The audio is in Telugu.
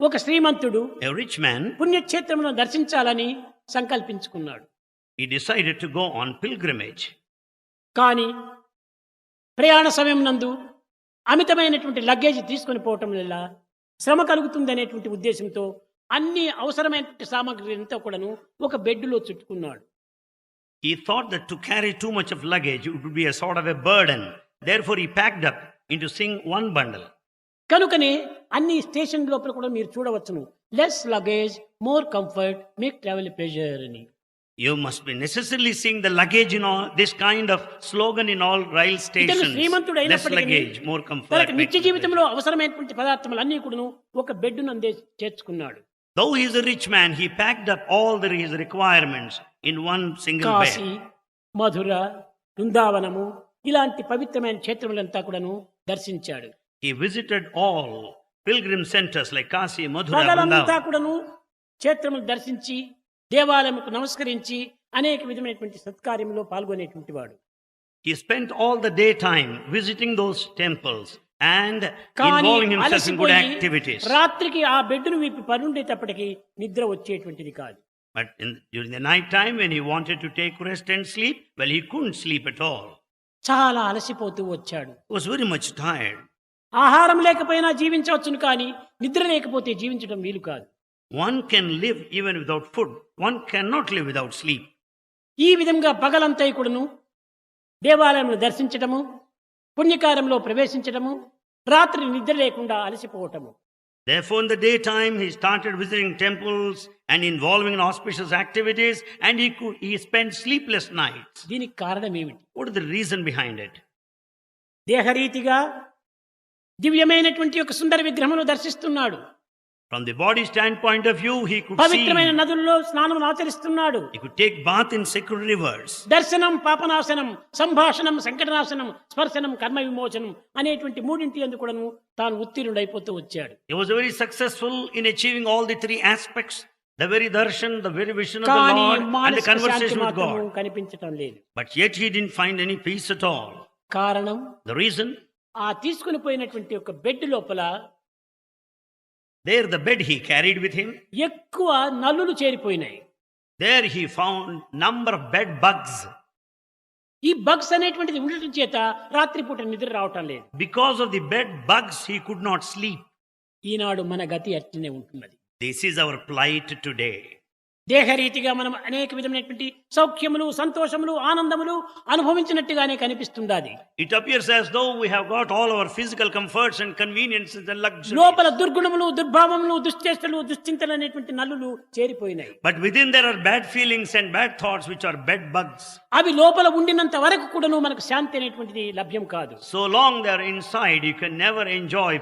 ఒక శ్రీమంతుడు ఎ మ్యాన్ పుణ్యక్షేత్రమును దర్శించాలని సంకల్పించుకున్నాడు. He decided to go on pilgrimage కానీ ప్రయాణ సమయం నందు అమితమైనటువంటి లగేజ్ తీసుకుని పోవటం వల్ల శ్రమ కలుగుతుంది అనేటువంటి ఉద్దేశంతో అన్ని అవసరమైనటువంటి సామాగ్రి అంతా కూడాను ఒక బెడ్లో చుట్టుకున్నాడు. He thought that to carry too much of luggage would be of a burden and therefore he packed up into single one bundle కనుకనే అన్ని స్టేషన్ లోపల కూడా మీరు చూడవచ్చును less luggage more comfort make travel pleasure అని must be necessarily seeing the luggage in all this kind of slogan in all rail ఇతను stations. శ్రీమంతుడు comfort. తనకు make నిత్య జీవితంలో అవసరమైనటువంటి పదార్థములు అన్ని కూడాను ఒక బెడ్ నందే చేర్చుకున్నాడు Though he is a rich man, he packed up all the, his requirements in one single bed. Mathura బృందావనము ఇలాంటి పవిత్రమైన క్షేత్రములంతా కూడాను దర్శించాడు He visited all pilgrim centers like Kasi, Mathura, పగలంతా Vrindavan. కూడాను క్షేత్రములు దర్శించి దేవాలయముకు నమస్కరించి అనేక విధమైనటువంటి సత్కార్యంలో పాల్గొనేటువంటి వాడు He spent all the daytime visiting those temples and కానీ involving himself in good అలసిపోయి activities. రాత్రికి ఆ బెడ్డును విప్పి పరుండేటప్పటికి నిద్ర వచ్చేటువంటిది కాదు But in, during the night time, when he wanted to take rest and sleep, well, he couldn't sleep at all. చాలా అలసిపోతూ వచ్చాడు was very much tired. ఆహారం లేకపోయినా జీవించవచ్చును కానీ నిద్ర లేకపోతే జీవించడం వీలు కాదు One can live even without food. One cannot live without sleep. ఈ విధంగా పగలంతా కూడాను దేవాలయంలో దర్శించటము పుణ్యకార్యంలో ప్రవేశించటము రాత్రి నిద్ర లేకుండా అలసిపోవటము Therefore, in the daytime, he started visiting temples and involving in auspicious activities, and he could he spent sleepless nights. దీనికి కారణం ఏమిటి What is the reason behind it? దేహరీతిగా దివ్యమైనటువంటి ఒక సుందర విగ్రహమును దర్శిస్తున్నాడు From the body standpoint of view, he could see పవిత్రమైన నదుల్లో స్నానం ఆచరిస్తున్నాడు he could take bath in sacred rivers. దర్శనం పాపనాశనం సంభాషణం సంకటనాశనం స్పర్శనం కర్మ విమోచనం అనేటువంటి మూడింటి ఎందుకు కూడాను తాను ఉత్తీర్ణుడైపోతూ వచ్చాడు He was very successful in achieving all the three aspects the very darshan, the very vision of the Lord, and the conversation with God. కనిపించటం లేదు But yet he didn't find any peace at all. కారణం The reason? ఆ తీసుకుని పోయినటువంటి ఒక బెడ్ లోపల there the bed he carried with him ఎక్కువ నలులు చేరిపోయినాయి. There he found number bed bugs ఈ బగ్స్ అనేటువంటిది ఉండటం చేత రాత్రిపూట నిద్ర రావటం లేదు. Because of the bed bugs he could not sleep ఈనాడు మన గతి అట్లనే ఉంటున్నది. This is our plight today దేహరీతిగా మనం అనేక విధమైనటువంటి సౌఖ్యములు సంతోషములు ఆనందములు అనుభవించినట్టుగానే కనిపిస్తుండాలి it appears though have got all physical comforts and conveniences లోపల దుర్గుణములు దుర్భావములు దుష్టేష్టలు దుశ్చింతలు అనేటువంటి నల్లులు చేరిపోయినాయి. But within there are bad feelings and bad thoughts which are bed bugs అవి లోపల ఉండినంత వరకు కూడా మనకు శాంతి అనేటువంటిది లభ్యం కాదు. So long there are inside you can never enjoy